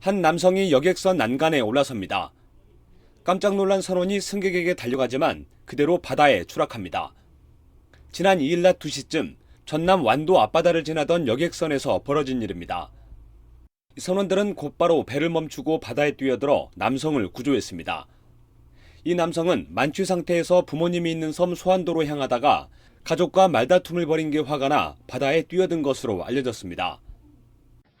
한 남성이 여객선 난간에 올라섭니다. 깜짝 놀란 선원이 승객에게 달려가지만 그대로 바다에 추락합니다. 지난 2일 낮 2시쯤 전남 완도 앞바다를 지나던 여객선에서 벌어진 일입니다. 선원들은 곧바로 배를 멈추고 바다에 뛰어들어 남성을 구조했습니다. 이 남성은 만취 상태에서 부모님이 있는 섬 소환도로 향하다가 가족과 말다툼을 벌인 게 화가 나 바다에 뛰어든 것으로 알려졌습니다.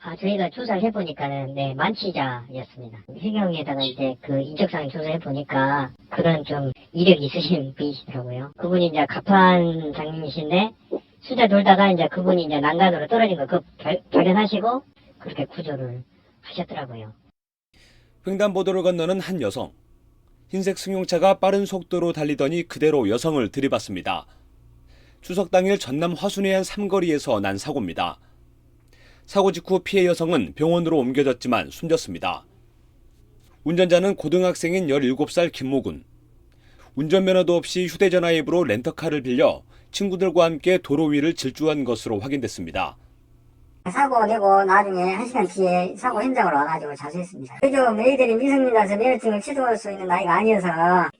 아, 저희가 조사를 해보니까는, 네, 만취자였습니다. 해경에다가 이제 그 인적사항 조사해보니까 그런 좀 이력이 있으신 분이시더라고요. 그분이 이제 가판 장님이신데, 수자 돌다가 이제 그분이 이제 난간으로 떨어진 거 그 발견하시고, 그렇게 구조를 하셨더라고요. 횡단보도를 건너는 한 여성. 흰색 승용차가 빠른 속도로 달리더니 그대로 여성을 들이받습니다. 추석 당일 전남 화순의 한 삼거리에서 난 사고입니다. 사고 직후 피해 여성은 병원으로 옮겨졌지만 숨졌습니다. 운전자는 고등학생인 17살 김모군. 운전면허도 없이 휴대전화 앱으로 렌터카를 빌려 친구들과 함께 도로 위를 질주한 것으로 확인됐습니다. 사고 내고 나중에 한 시간 뒤에 사고 현장으로 와가지고 자수했습니다. 요즘 애들이 미성년자라서 면허증을 취소할 수 있는 나이가 아니어서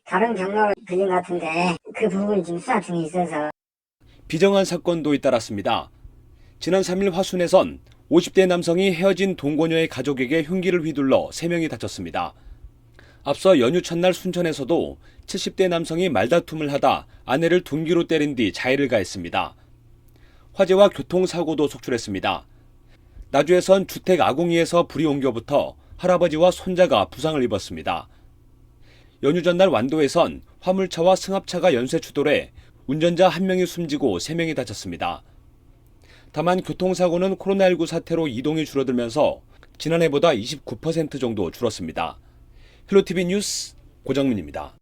다른 경로를 들린 것 같은데 그 부분이 지금 수사 중에 있어서 비정한 사건도 잇따랐습니다. 지난 3일 화순에선 50대 남성이 헤어진 동거녀의 가족에게 흉기를 휘둘러 3명이 다쳤습니다. 앞서 연휴 첫날 순천에서도 70대 남성이 말다툼을 하다 아내를 둔기로 때린 뒤 자해를 가했습니다. 화재와 교통사고도 속출했습니다. 나주에선 주택 아궁이에서 불이 옮겨붙어 할아버지와 손자가 부상을 입었습니다. 연휴 전날 완도에선 화물차와 승합차가 연쇄 추돌해 운전자 한 명이 숨지고 세 명이 다쳤습니다. 다만 교통사고는 코로나19 사태로 이동이 줄어들면서 지난해보다 29% 정도 줄었습니다. 헬로티비 뉴스 고정민입니다.